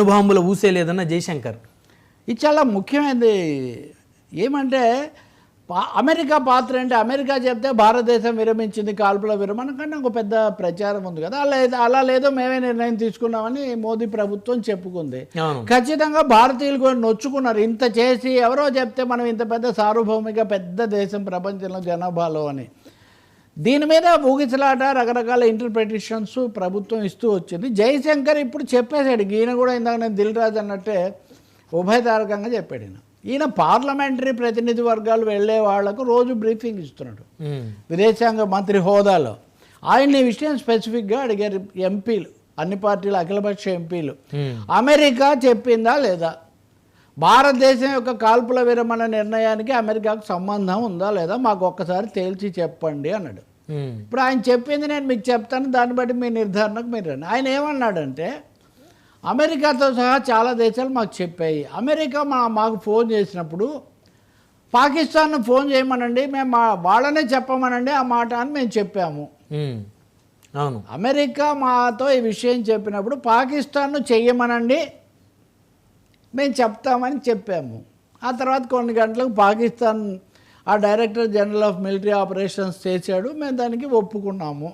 అణుబాంబుల ఊసే లేదన్న జయశంకర్. ఇది చాలా ముఖ్యమైనది. ఏమంటే పా- అమెరికా పాత్ర అంటే అమెరికా చెప్తే భారతదేశం విరమించింది కాల్పుల విరమణ కన్నా ఒక పెద్ద ప్రచారం ఉంది కదా. అలా అలా లేదో మేమే నిర్ణయం తీసుకున్నామని మోదీ ప్రభుత్వం చెప్పుకుంది. ఖచ్చితంగా భారతీయులు కూడా నొచ్చుకున్నారు. ఇంత చేసి ఎవరో చెప్తే మనం ఇంత పెద్ద సార్వభౌమిక పెద్ద దేశం ప్రపంచంలో జనాభాలో అని. దీని మీద ఊగిసలాట రకరకాల ఇంటర్ప్రిటేషన్స్ ప్రభుత్వం ఇస్తూ వచ్చింది. జయశంకర్ ఇప్పుడు చెప్పేశాడు ఈయన కూడా ఇందాక నేను దిల్ రాజు అన్నట్టే ఉభయతారకంగా చెప్పాడు ఈయన. ఈయన పార్లమెంటరీ ప్రతినిధి వర్గాలు వెళ్ళే వాళ్ళకు రోజు బ్రీఫింగ్ ఇస్తున్నాడు. విదేశాంగ మంత్రి హోదాలో. ఆయన ఈ విషయం స్పెసిఫిక్గా అడిగారు ఎంపీలు అన్ని పార్టీల అఖిలపక్ష ఎంపీలు. అమెరికా చెప్పిందా లేదా? భారతదేశం యొక్క కాల్పుల విరమణ నిర్ణయానికి అమెరికాకు సంబంధం ఉందా లేదా మాకు ఒక్కసారి తేల్చి చెప్పండి అన్నాడు. ఇప్పుడు ఆయన చెప్పింది నేను మీకు చెప్తాను దాన్ని బట్టి మీ నిర్ధారణకు మీరు రండి. ఆయన ఏమన్నాడంటే అమెరికాతో సహా చాలా దేశాలు మాకు చెప్పాయి. అమెరికా మా మాకు ఫోన్ చేసినప్పుడు పాకిస్తాన్ ఫోన్ చేయమనండి మేము మా వాళ్ళనే చెప్పమనండి ఆ మాట అని మేము చెప్పాము. అవును. అమెరికా మాతో ఈ విషయం చెప్పినప్పుడు పాకిస్తాన్ను చెయ్యమనండి మేము చెప్తామని చెప్పాము. ఆ తర్వాత కొన్ని గంటలకు పాకిస్తాన్ ఆ director general of military operations చేశాడు. మేము దానికి ఒప్పుకున్నాము.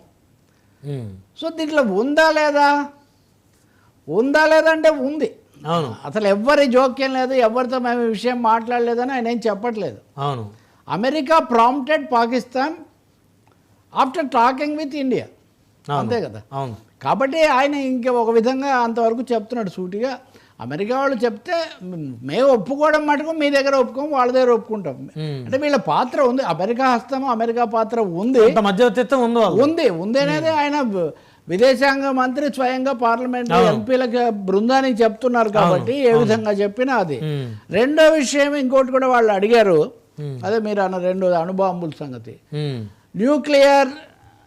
సో దీంట్లో ఉందా లేదా? ఉందా లేదా అంటే ఉంది. అవును. అసలు ఎవ్వరి జోక్యం లేదు ఎవరితో మేము ఈ విషయం మాట్లాడలేదని ఆయన ఏం చెప్పట్లేదు. అవును. America prompted Pakistan after talking with India. అంతే కదా? అవును. కాబట్టి ఆయన ఇంక ఒక విధంగా అంతవరకు చెప్తున్నాడు సూటిగా. అమెరికా వాళ్ళు చెప్తే మేము ఒప్పుకోవడం మటుకు మీ దగ్గర ఒప్పుకోం వాళ్ళ దగ్గర ఒప్పుకుంటాం. అంటే వీళ్ళ పాత్ర ఉంది. అమెరికా హస్తము అమెరికా పాత్ర ఉంది. మధ్యవర్తిత్వం ఉంది ఉంది. ఉంది అనేది ఆయన విదేశాంగ మంత్రి స్వయంగా పార్లమెంట్ ఎంపీలకు బృందానికి చెప్తున్నారు కాబట్టి ఏ విధంగా చెప్పినా అది. రెండో విషయం ఇంకోటి కూడా వాళ్ళు అడిగారు. అదే మీరు అన్న రెండు అణుబాంబుల సంగతి. న్యూక్లియర్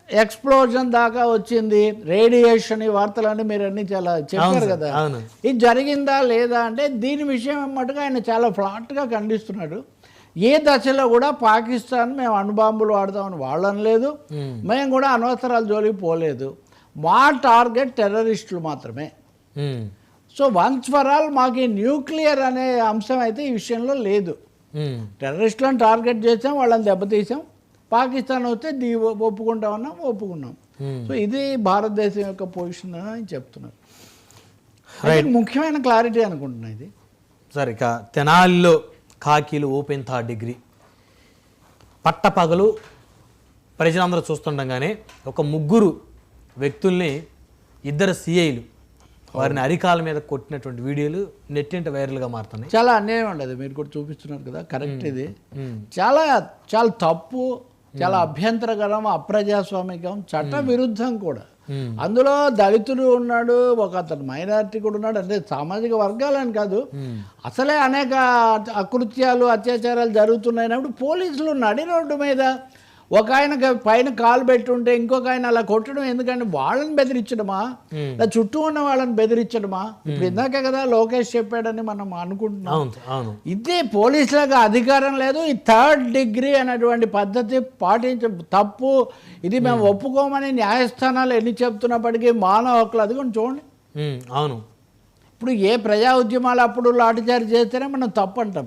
ఎక్స్ప్లోజన్ దాకా వచ్చింది. రేడియేషన్ ఈ వార్తలన్నీ మీరు అన్ని చాలా చెప్పారు కదా. ఇది జరిగిందా లేదా అంటే దీని విషయం మటుగా ఆయన చాలా ఫ్లాట్గా ఖండిస్తున్నాడు. ఏ దశలో కూడా పాకిస్తాన్ మేము అణుబాంబులు వాడతామని వాళ్ళు అనలేదు ఉమ్, మేము కూడా అనవసరాల జోలికి పోలేదు. మా టార్గెట్ టెర్రరిస్టులు మాత్రమే. సో వన్స్ ఫర్ ఆల్ మాకు ఈ న్యూక్లియర్ అనే అంశం అయితే ఈ విషయంలో లేదు. టెర్రరిస్టులను టార్గెట్ చేసాం వాళ్ళని దెబ్బతీసాం. పాకిస్తాన్ వస్తే దీ ఒప్పుకుంటామన్నాం ఒప్పుకున్నాం. ఉమ్. సో ఇది భారతదేశం యొక్క పొజిషన్ అని చెప్తున్నారు. ముఖ్యమైన క్లారిటీ అనుకుంటున్నా ఇది. సరే ఇక తెనాలిలో కాకీలు ఓపెన్ థర్డ్ డిగ్రీ పట్టపగలు ప్రజలందరూ చూస్తుండగానే ఒక ముగ్గురు వ్యక్తుల్ని ఇద్దరు సిఐలు వారిని అరికాల మీద కొట్టినటువంటి వీడియోలు నెట్టింట వైరల్గా మారుతున్నాయి. చాలా అన్యాయం అండి అది. మీరు కూడా చూపిస్తున్నారు కదా. కరెక్ట్ ఇది. ఉమ్, చాలా చాలా తప్పు. చాలా అభ్యంతరకరం అప్రజాస్వామికం చట్ట విరుద్ధం కూడా. ఉమ్, అందులో దళితుడు ఉన్నాడు ఒక అతను మైనారిటీ కూడా ఉన్నాడు అంటే సామాజిక వర్గాలని కాదు. అసలే అనేక అకృత్యాలు అత్యాచారాలు జరుగుతున్నాయినప్పుడు పోలీసులు నడి రోడ్డు మీద ఒక ఆయన పైన కాలు పెట్టుంటే ఇంకొక ఆయన అలా కొట్టడం ఎందుకంటే వాళ్ళని బెదిరించడమా. లేదా చుట్టూ ఉన్న వాళ్ళని బెదిరించడమా? ఇప్పుడు ఇందాకే కదా లోకేష్ చెప్పాడని మనం అనుకుంటున్నాం. ఇదే పోలీసులకు అధికారం లేదు ఈ థర్డ్ డిగ్రీ అనేటువంటి పద్ధతి పాటించ తప్పు. ఇది మేము ఒప్పుకోమని న్యాయస్థానాలు ఎన్ని చెప్తున్నప్పటికీ మానవ హక్కులు అది కూడా చూడండి అవును. ఇప్పుడు ఏ ప్రజా ఉద్యమాలు అప్పుడు లాఠీచార్జ్ చేస్తేనే మనం తప్పు అంటాం